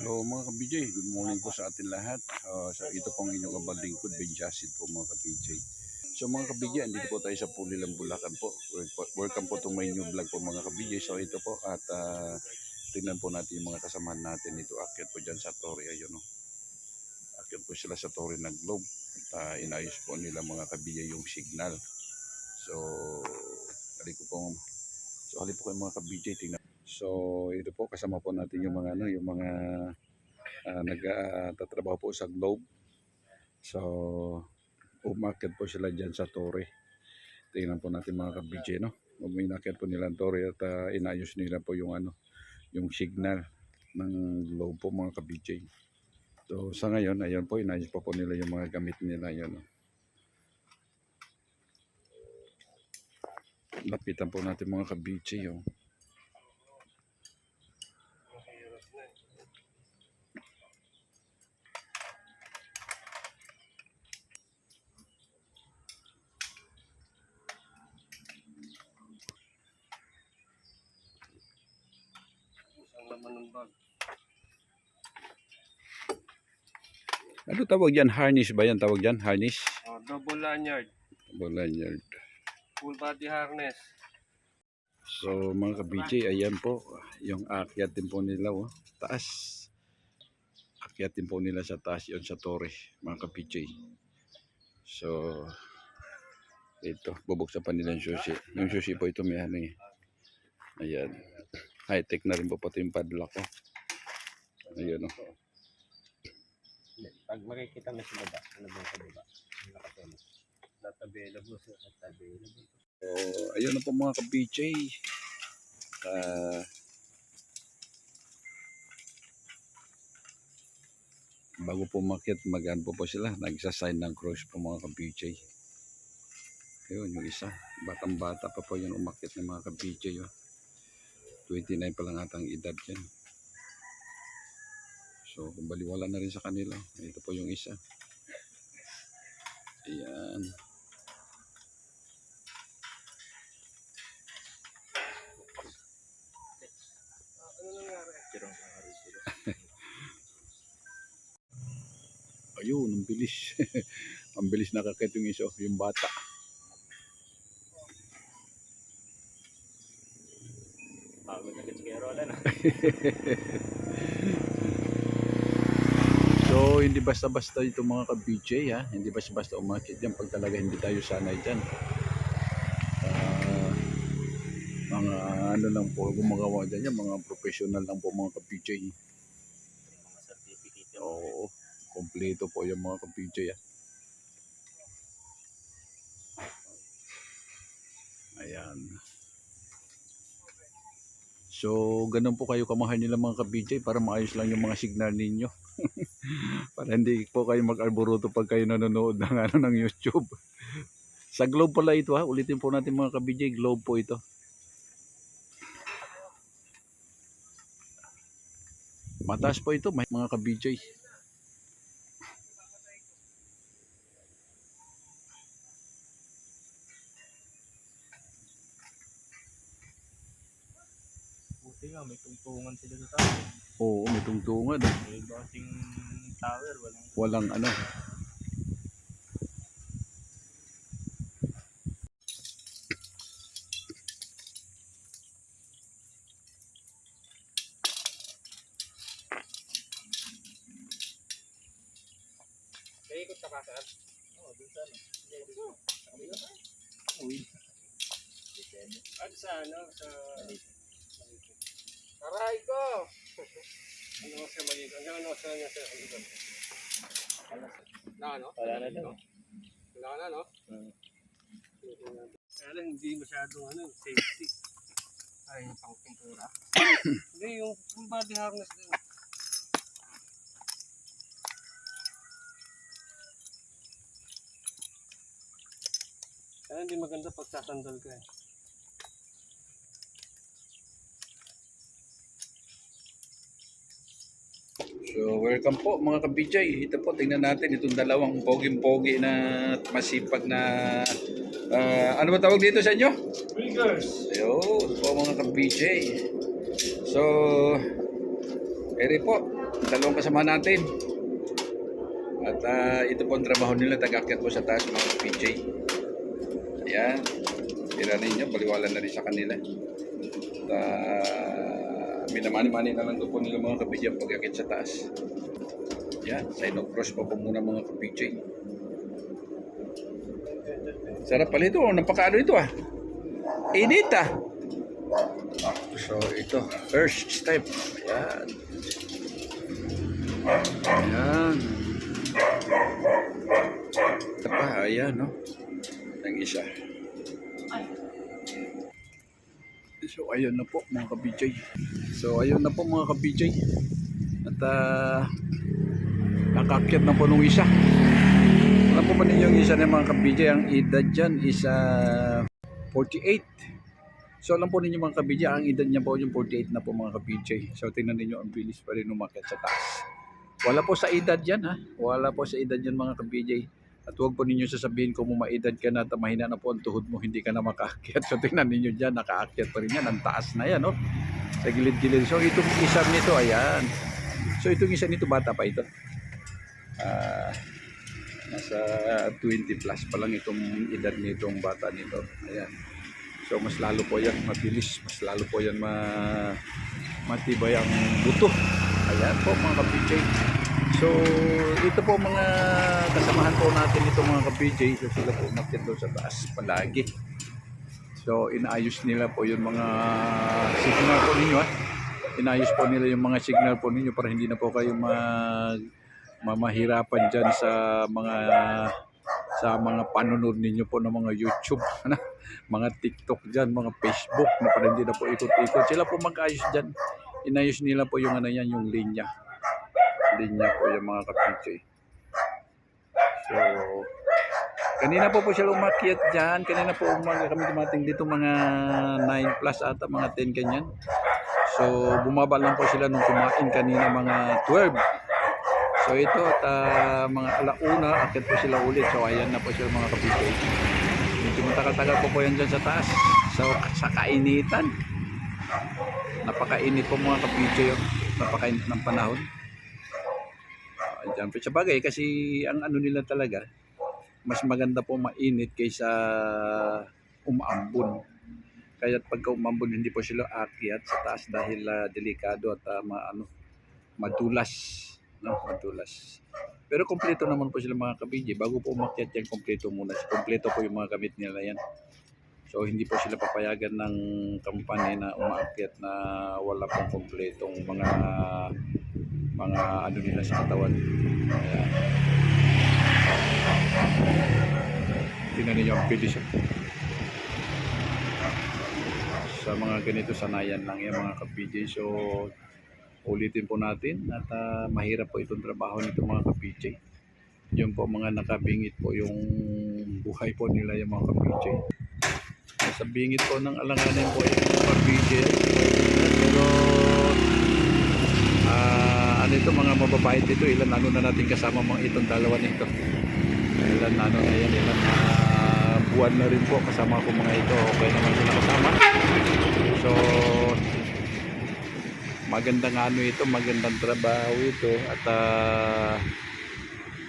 So mga ka-BJ, good morning po sa atin lahat. Uh, so ito pong inyong kabalingkod, Ben Jasid po mga ka-BJ. So mga ka-BJ, andito po tayo sa Pulilang Bulacan po. Wel- Welcome po to my new vlog po mga ka-BJ. So ito po at uh, tingnan po natin yung mga kasamahan natin dito. Akyat po dyan sa Torre. Ayun o. Akyat po sila sa Torre ng Globe. At uh, inayos po nila mga ka-BJ yung signal. So, hali ko pong So hali po kayo mga ka-BJ tingnan. So ito po kasama po natin yung mga ano, yung mga uh, nagtatrabaho po sa Globe. So umakyat po sila diyan sa Torre. Tingnan po natin mga ka-BJ no. Uminakyat po nila ang Torre at uh, inayos nila po yung ano, yung signal ng Globe po mga ka-BJ. So sa ngayon, ayun po, inayos pa po nila yung mga gamit nila yun. No? Lapitan po natin mga ka-BJ yung Isang laman ng bag. Ano tawag yan? Harness ba yan tawag yan? Harness? Oh, double lanyard. Lanyard. Full body harness. So mga ka-BJ, ayan po. Yung akyat din po nila. Oh. Taas. Akyat din po nila sa taas yun sa torre. Mga ka-BJ. So, ito. Bubuksan pa nila yung sushi. Yung sushi po ito may ano eh. Ayan. High-tech na rin po pati yung padlock. Oh. Ayan oh. Pag makikita mo sa baba, ano ba sa baba? Not available. Not available. So, ayun na po mga ka-BJ. Ah, bago po makit, magaan po po sila. Nagsasign ng cross po mga ka-BJ. Ayun, yung isa. Batang bata pa po yung umakit ng mga ka-BJ. Oh. 29 pa lang atang edad yan. So, kung baliwala na rin sa kanila. Ito po yung isa. Ayan. Ano Ayun, ang bilis. ang bilis nakakit yung iso, yung bata. Pagod na kaya Roland. ah. So, hindi basta-basta ito mga ka-BJ ha. Hindi basta-basta umakit yan pag talaga hindi tayo sanay dyan. Ah, mga ano lang po, gumagawa dyan yan, mga professional lang po mga ka-BJ. Mga certificate yung Oo, kompleto po yung mga ka-BJ ha. Ayan. So, ganun po kayo kamahal nila mga ka-BJ para maayos lang yung mga signal ninyo. para hindi po kayo mag-arboruto pag kayo nanonood ng, ano, ng YouTube. Sa Globe pala ito ha. Ulitin po natin mga ka-BJ. Globe po ito. Mataas po ito mga ka-BJ. Nga, may tungtungan sila sa tower. Oo, may tungtungan. May iba kasing tower, walang Walang ano. May ikot ka pa, sir? Oo, dun sa ano. Sa ano? Sa... Aray ko! ano siya maliit? Hanggang ano siya niya? Hanggang. Na ano? Wala na daw. Wala na, no? Hmm. Kaya lang, hindi masyadong ano, safety. Ay, pang pintura. Hindi, yung full body harness din. Kaya hindi maganda pag sasandal ka eh. So, welcome po mga ka-BJ. Ito po, tingnan natin itong dalawang poging-pogi na masipag na... ah, ano ba tawag dito sa inyo? Riggers! Ayun po mga ka-BJ. So, eri po. dalawang kasama natin. At ah, ito po ang trabaho nila, tagakyat po sa taas mga PJ. Ayan. Tira ninyo, baliwala na rin sa kanila. At uh, minamani-mani na lang doon po nila mga kabidyan pag-akit sa taas. Yan, sign of cross pa po muna mga ka-PJ. Sarap pala ito, oh. napakaano ito ah. Init ah. So ito, first step. Ayan. Ayan. Ito pa, ayan no. Ang isa. Ayun na po mga ka-BJ. So ayun na po mga ka-BJ. At uh, nakakyat na po nung isa. Alam po ba ninyo yung isa ng mga ka-BJ, ang edad dyan is ah, 48. So alam po ninyo mga ka-BJ, ang edad niya po yung 48 na po mga ka-BJ. So tingnan ninyo, ang bilis pa rin umakyat sa taas. Wala po sa edad yan ha. Wala po sa edad yan mga ka-BJ. At huwag po ninyo sasabihin kung maedad ka na at mahina na po ang tuhod mo, hindi ka na makaakyat. So tingnan ninyo dyan, nakaakyat pa rin yan. Ang taas na yan, no? Sa gilid-gilid. So itong isa nito, ayan. So itong isa nito, bata pa ito. Ah, nasa 20 plus pa lang itong edad nitong bata nito. Ayan. So mas lalo po yan mabilis, mas lalo po yan ma matibay ang buto. Ayan po mga ka-PJ. So ito po mga kasamahan po natin ito mga ka-PJ. So sila po umakyat doon sa taas palagi. So inaayos nila po yung mga signal po ninyo ha. Inayos po nila yung mga signal po ninyo para hindi na po kayo mag mamahirapan dyan sa mga sa mga panonood ninyo po ng mga YouTube, ano, mga TikTok dyan, mga Facebook na para hindi na po ikot-ikot. Sila po mag-ayos dyan. Inayos nila po yung ano yan, yung linya. Linya po yung mga kapitse. So, kanina po po sila umakyat dyan. Kanina po umaga kami dumating dito mga 9 plus ata, mga 10 kanyan. So, bumaba lang po sila nung kumain kanina mga 12. So ito at ah, mga alauna, akit po sila ulit. So ayan na po sila mga kapitay. Medyo matagal-tagal po po yan dyan sa taas. So sa kainitan. Napakainit po mga kapitay. Oh. Napakainit ng panahon. Uh, dyan sa bagay kasi ang ano nila talaga, mas maganda po mainit kaysa umaambon. Kaya pagka umambon hindi po sila akyat sa taas dahil ah, delikado at ah, maano, madulas no, madulas. Pero kompleto naman po sila mga kabidye. Bago po umakyat yan, kompleto muna. Kompleto po yung mga gamit nila yan. So hindi po sila papayagan ng kampanya na umaakyat na wala pong kompletong mga mga ano nila sa katawan. Ayan. Tingnan niyo ang bilis. Sa mga ganito sanayan lang yan mga kabidye. So ulitin po natin at ah, mahirap po itong trabaho nito mga ka-PJ. Yung po mga nakabingit po yung buhay po nila yung mga ka-PJ. Sa bingit po ng alanganin po yung mga ka-PJ. Pero ah, ano ito mga mababait ito, ilan ano na natin kasama mga itong dalawa nito. Ilan ano na yan, ilan na buwan na rin po kasama ko mga ito. Okay naman sila kasama. So, magandang ano ito, magandang trabaho ito at ah,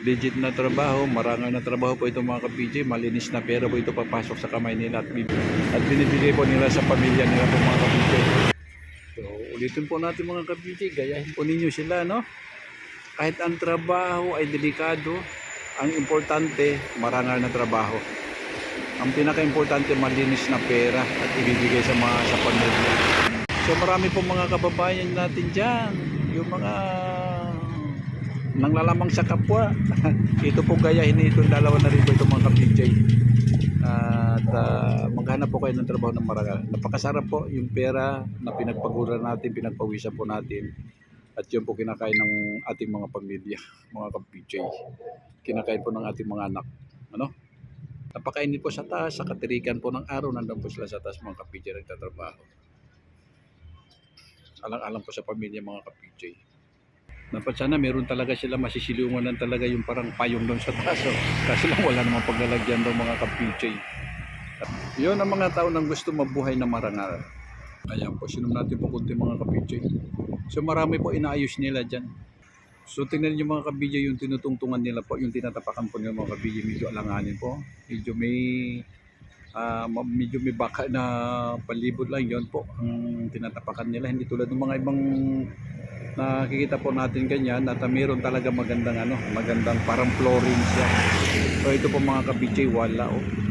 legit na trabaho, marangal na trabaho po itong mga ka-PJ, malinis na pera po ito papasok sa kamay nila at, at binibigay po nila sa pamilya nila po mga ka-PJ. Ulitin po natin mga ka-PJ, gayahin po ninyo sila, no? Kahit ang trabaho ay delikado, ang importante, marangal na trabaho. Ang pinaka-importante, malinis na pera at ibibigay sa mga sa pamilya. So marami po mga kababayan natin dyan, yung mga nanglalamang sa kapwa. ito po gayahin itong dalawa na rin po itong mga ka-PJ. At ah, maghanap po kayo ng trabaho ng marangal. Napakasarap po yung pera na pinagpaguran natin, pinagpawisan po natin. At yun po kinakain ng ating mga pamilya, mga ka-PJ. Kinakain po ng ating mga anak. Ano? Napakainit po sa taas, sa katirikan po ng araw, nandun po sila sa taas mga ka-PJ nagtatrabaho alang-alang po sa pamilya mga ka-PJ. Dapat sana meron talaga sila masisilungan ng talaga yung parang payong doon sa taas. Oh. Kasi lang wala namang paglalagyan daw mga ka-PJ. Yun ang mga tao nang gusto mabuhay na marangal. Ayan po, sinom natin po kunti mga ka-PJ. So marami po inaayos nila dyan. So tingnan niyo mga kabidya yung tinutungtungan nila po, yung tinatapakan po nila mga kabidya, medyo alanganin po. Medyo may ma- medyo may baka na palibot lang yon po ang tinatapakan nila. Hindi tulad ng mga ibang nakikita po natin ganyan at ah, meron talaga magandang ano, magandang parang flooring siya. So ito po mga kabidya, wala oh.